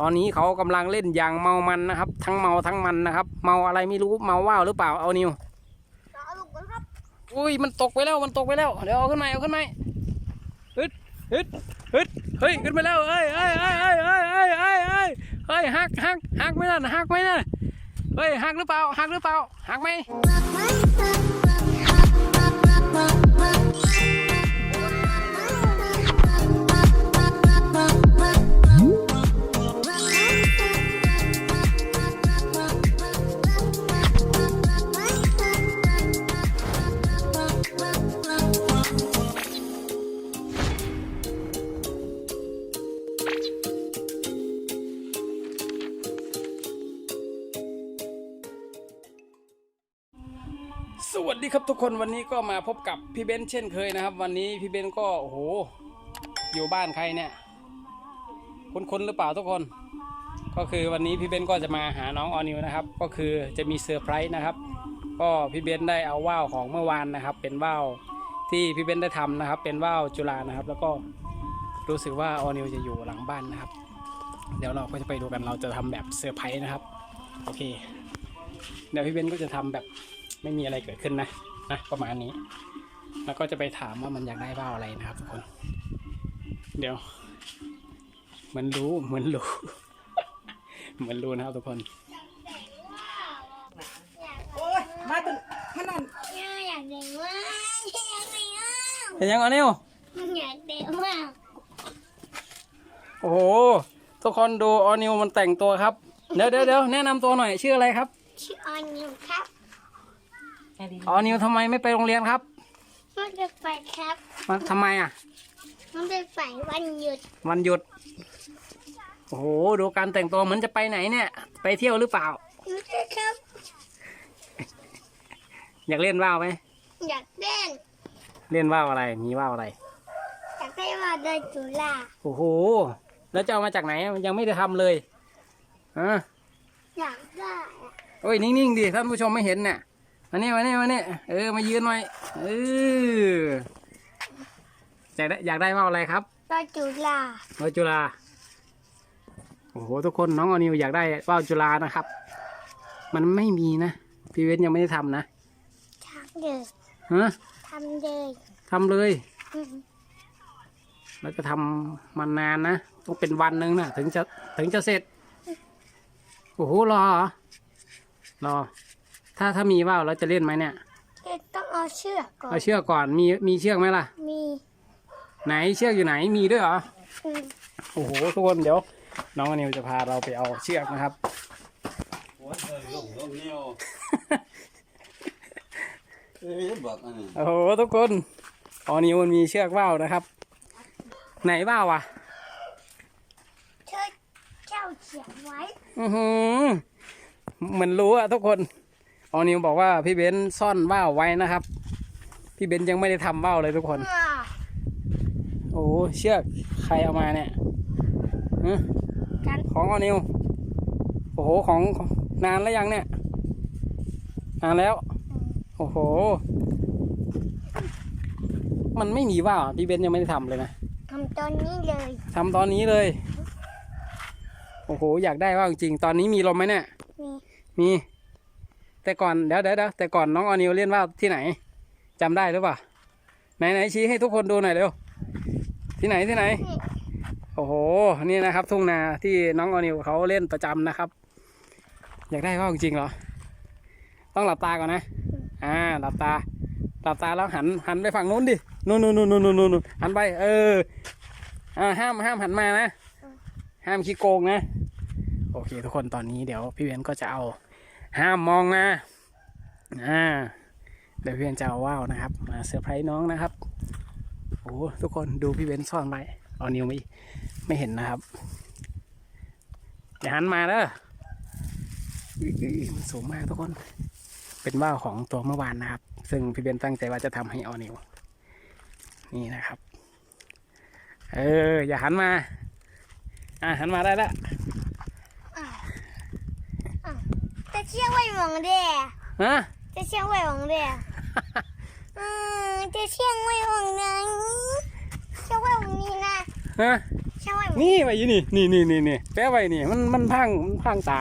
ตอนนี้เขากำลังเล่นอย่างเมามันนะครับ ทั้งเมาทั้งมันนะครับ เมาอะไรไม่รู้เมาว่าวหรือเปล่าเอานิวเอาลูกกันครับอุ้ยมันตกไปแล้วมันตกไปแล้วเดี๋ยวเอาขึ้นมาเอาขึ้นมาฮึดฮึดฮึดเฮ้ยขึ้นไปแล้วเอ้ยเอ้ยเอ้ยเอ้ยเอ้ยเอ้ยเอ้ยเอ้ยเฮ้ยหักหักหักไหมนั่นหักไหมนั่นเฮ้ยหักหรือเปล่าหักหรือเปล่าหักไหม สวัสดีครับทุกคนวันนี้ก็มาพบกับพี่เบนเช่นเคยนะครับ วันนี้พี่เบนก็โอ้โหอยู่บ้านใครเนี่ยคุ้นๆหรือเปล่าทุกคน ก็คือวันนี้พี่เบนก็จะมาหาน้องออนิวนะครับ ก็คือจะมีเซอร์ไพรส์นะครับ ก็พี่เบนได้เอาว่าวของเมื่อวานนะครับ เป็นว่าวที่พี่เบนได้ทำนะครับ เป็นว่าวจุฬานะครับ แล้วก็รู้สึกว่าออนิวจะอยู่หลังบ้านนะครับ เดี๋ยวเราก็จะไปดูกันเราจะทำแบบเซอร์ไพรส์นะครับโอเค เดี๋ยวพี่เบนก็จะทำแบบ ไม่มีอะไรเกิดขึ้นนะนะประมาณนี้ แล้วก็จะไปถามว่ามันอยากได้ว่าวอะไรนะครับทุกคน เดี๋ยวเหมือนรู้เหมือนรู้เหมือนรู้นะครับทุกคนโอ้ยมาตึงขนาดอยากเด็กมากอยากเด็กมากเห็นยังออนิวอยากเด็กมากโอ้โหทุกคนดูออนิวมันแต่งตัวครับ เดี๋ยวเดี๋ยวเดี๋ยวแนะนำตัวหน่อยชื่ออะไรครับ ชื่อออนนิวครับ ออนิวทำไมไม่ไปโรงเรียนครับ มันจะไปครับมันทำไมอะ มันจะไปวันหยุดวันหยุด โอ้โห ดูการแต่งตัวเหมือนจะไปไหนเนี่ย ไปเที่ยวหรือเปล่า ไม่ใช่ครับ อยากเล่นว่าวไหม อยากเล่น เล่นว่าวอะไร มีว่าวอะไร อยากได้มาเดินจุฬาโอ้โห แล้วจะเอามาจากไหนมันยังไม่ได้ทำเลยอะอยากได้โอ้ยนิ่งๆดิท่านผู้ชมไม่เห็นเนี่ย มาเนี่ยมาเนี่ยมาเนี่ยเออมายืนหน่อยเอออยากได้อยากได้ว่าวอะไรครับเดินจุฬาว่าวจุฬาโอ้โหทุกคนน้องออนิวอยากได้ว่าวจุฬานะครับ มันไม่มีนะพี่เว้นยังไม่ได้ทำนะทำเลยฮะทำเลยทำเลยอืมแล้วจะทำมันนานนะต้องเป็นวันหนึ่งนะถึงจะถึงจะเสร็จโอ้โหรอเหรอรอ ถ้าถ้ามีว่าวเราจะเล่นไหมเนี่ยต้องเอาเชือกก่อนเอาเชือกก่อนมีมีเชือกไหมล่ะ มี ไหนเชือกอยู่ไหนมีด้วยเหรออืมโอ้โหทุกคนเดี๋ยว น้องอนิวจะพาเราไปเอาเชือกนะครับโอ้ยเออลงลงเนี่ยวเอ้ยบอกอันนี้โอ้โหทุกคนออนิวมันมีเชือกว่าวนะครับ ไหนว่าวอะเธอเจ้าเขียนไว้อือหือเหมือนรู้อะทุกคน ออนิวบอกว่าพี่เบนซ์ซ่อนว่าวไว้นะครับ พี่เบนซ์ยังไม่ได้ทำว่าวเลยทุกคนอ่าโอ้โหเชือกใครเอามาเนี่ยฮะกันของออนิวโอ้โหของของนานแล้วยังเนี่ยนานแล้ว โอ้โห มันไม่มีว่าวอะพี่เบนซ์ยังไม่ได้ทำเลยนะทำตอนนี้เลยทำตอนนี้เลย โอ้โหอยากได้ว่าวจริงๆตอนนี้มีลมไหมเนี่ยมีมี แต่ก่อนเดี๋ยวเดี๋ยวเดี๋ยวแต่ก่อนน้องออนิวเล่นว่าวที่ไหนจำได้หรือเปล่าไหนไหนชี้ให้ทุกคนดูหน่อยเร็วที่ไหนที่ไหน โอ้โหนี่นะครับ ทุ่งนาที่น้องออนิวเขาเล่นประจำนะครับ อยากได้ว่าวจริงเหรอ ต้องหลับตาก่อนนะ อ่า หลับตา หลับตาแล้วหันหันไปฝั่งนู้นดินู่นนู่นนู่นนู่นนู่นนู่นหันไป เอออ่าห้ามห้ามหันมานะ ห้ามขี้โกงนะ โอเค ทุกคนตอนนี้เดี๋ยวพี่เวนก็จะเอา ห้ามมองนะอ่าเดี๋ยวพี่เวนจะเอาว่าวนะครับมาเซอร์ไพรส์น้องนะครับโอ้ทุกคนดูพี่เวนซ่อนไว้เอานิวไม่ไม่เห็นนะครับอย่าหันมาเด้อสูงมากทุกคน เป็นว่าวของตัวเมื่อวานนะครับ ซึ่งพี่เบนตั้งใจว่าจะทำให้ออนิวนี่นะครับ เออ อย่าหันมา อะหันมาได้แล้วจะ เชื่อไว้หวังเด้ฮะจะเชื่อไว้หวังเด้อืมจะเชื่อไว้หวังนั้นเชื่อไว้หวังนี้นะฮะใช่ไหมนี่ไว้อยู่นี่นี่นี่นี่นี่แปะไว้นี่ มันมันพังมันพังตา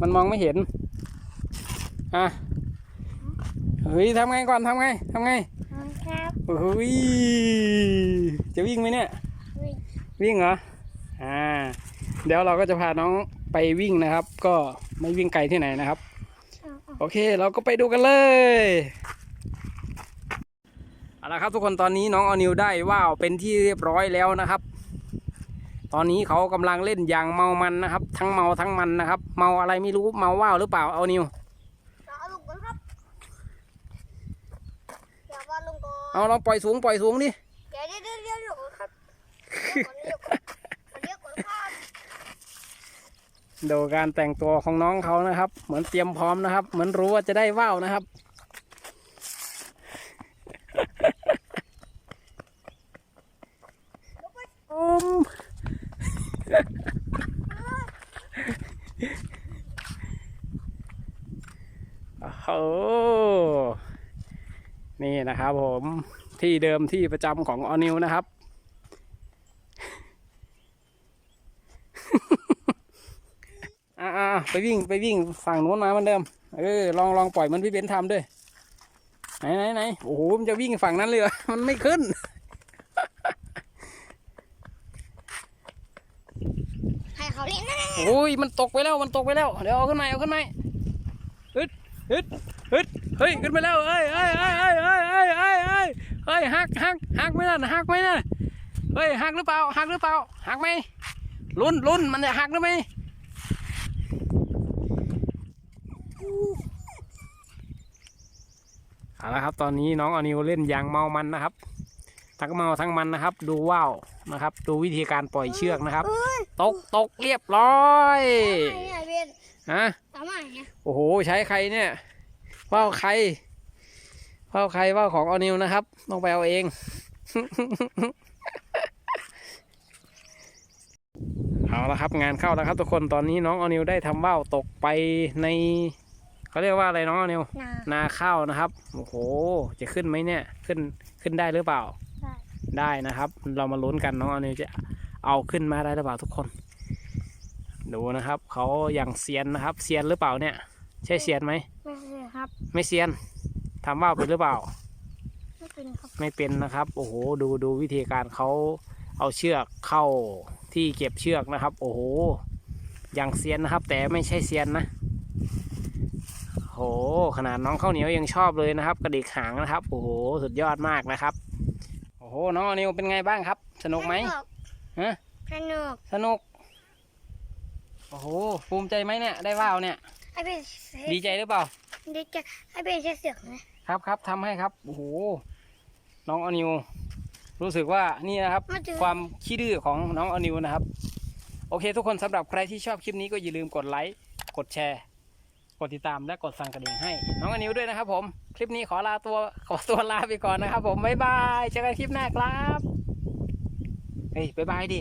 มันมองไม่เห็น อะ เฮ้ยทำไงก่อนทำไงทำไงครับเฮ้ยจะวิ่งไหมเนี่ย วิ่งวิ่งเหรอ อ่า เดี๋ยวเราก็จะพาน้องไปวิ่งนะครับ ก็ ไม่วิ่งไกลที่ไหนนะครับเอาเอาโอเคเราก็ไปดูกันเลยเอาละครับทุกคนตอนนี้น้องออนิวได้ว่าวเป็นที่เรียบร้อยแล้วนะครับ ตอนนี้เขากำลังเล่นอย่างเมามันนะครับ ทั้งเมาทั้งมันนะครับ เมาอะไรไม่รู้เมาว่าวหรือเปล่าเอานิวเอาลุงก่อนครับเดี๋ยวว่าลุงก่อนเอาลองปล่อยสูงปล่อยสูงดิเดี๋ยวเดี๋ยวเดี๋ยวเดี๋ยวเดี๋ยวก่อนครับ ดูการแต่งตัวของน้องเขานะครับ เหมือนเตรียมพร้อมนะครับ เหมือนรู้ว่าจะได้ว่าวนะครับ อม โอ้โห นี่นะครับผมที่เดิมที่ประจำของออนิวนะครับ อ่า ไปวิ่งไปวิ่งฝั่งนู้นมาเหมือนเดิม เออลองลองปล่อยเหมันพี่เบนซ์ทำด้วย ไหนไหนไหนโอ้โหมันจะวิ่งฝั่งนั้นเลยเหรอมันไม่ขึ้น ให้เขาเล่นนะโอ้ยมันตกไปแล้วมันตกไปแล้ว เดี๋ยวเอาขึ้นมาเอาขึ้นมาฮึดฮึดฮึดเฮ้ยขึ้นไปแล้วเอ้ยเอ้ยเอ้ยเอ้ยเอ้ยเอ้ยเอ้ยเอ้ยเฮ้ยหักหักหักไหมนั่นหักไหมนั่นเฮ้ยหักหรือเปล่าหักหรือเปล่าหักไหมลุ้นลุ้นมันจะหักหรือไม่ เอาละครับ ตอนนี้น้องอนิวเล่นอย่างเมามันนะครับ ทั้งเมาทั้งมันนะครับ ดูว่าวนะครับ ดูวิธีการปล่อยเชือกนะครับเอ้ยตกตกเรียบร้อยทำไมเนี่ยเบนฮะทำไมเนี่ยโอ้โห ใช้ใครเนี่ยว่าวใครว่าวใครว่าวของออนิวนะครับ ต้องไปเอาเองเอาละครับงานเข้าแล้วครับทุกคนตอนนี้น้องออนิวได้ทำว่าวตกไปใน เขาเรียกว่าอะไรน้องออนิวนานาข้าวนะครับโอ้โหจะขึ้นไหมเนี่ยขึ้นขึ้นได้หรือเปล่า ได้ได้นะครับ เรามาลุ้นกันน้องอนิวจะเอาขึ้นมาได้หรือเปล่าทุกคน ดูนะครับเขาอย่างเซียนนะครับเซียนหรือเปล่าเนี่ย ใช่เซียนไหมไม่ใช่ครับ ไม่เซียนทำว่าวเป็นหรือเปล่า ไม่เป็นครับไม่เป็นนะครับ โอ้โห ดูดูวิธีการเขาเอาเชือกเข้าที่เก็บเชือกนะครับ โอ้โห อย่างเซียนนะครับ แต่ไม่ใช่เซียนนะ โอ้โห ขนาดน้องข้าวเหนียวยังชอบเลยนะครับ กระดิกหางนะครับ โอ้โห สุดยอดมากนะครับ โอ้โห น้องอนิวเป็นไงบ้างครับ สนุกไหมฮะ สนุก สนุก โอ้โห ภูมิใจไหมเนี่ย ได้ว่าวเนี่ยไอ้เบนดีใจหรือเปล่า ดีใจไอ้เบนจะเสือกนะครับครับทำให้ครับ โอ้โห น้องอนิว รู้สึกว่านี่นะครับมาถึงความขี้ดื้อของน้องอนิวนะครับ โอเค ทุกคนสำหรับใครที่ชอบคลิปนี้ก็อย่าลืมกดไลค์ กดแชร์ กดติดตามและกดสั่งกระดิ่งให้ น้องอนิวด้วยนะครับผม คลิปนี้ขอลาตัวขอตัวลาไปก่อนนะครับผม บ๊ายบาย เจอกันคลิปหน้าครับ เฮ้ย บ๊ายบายดิ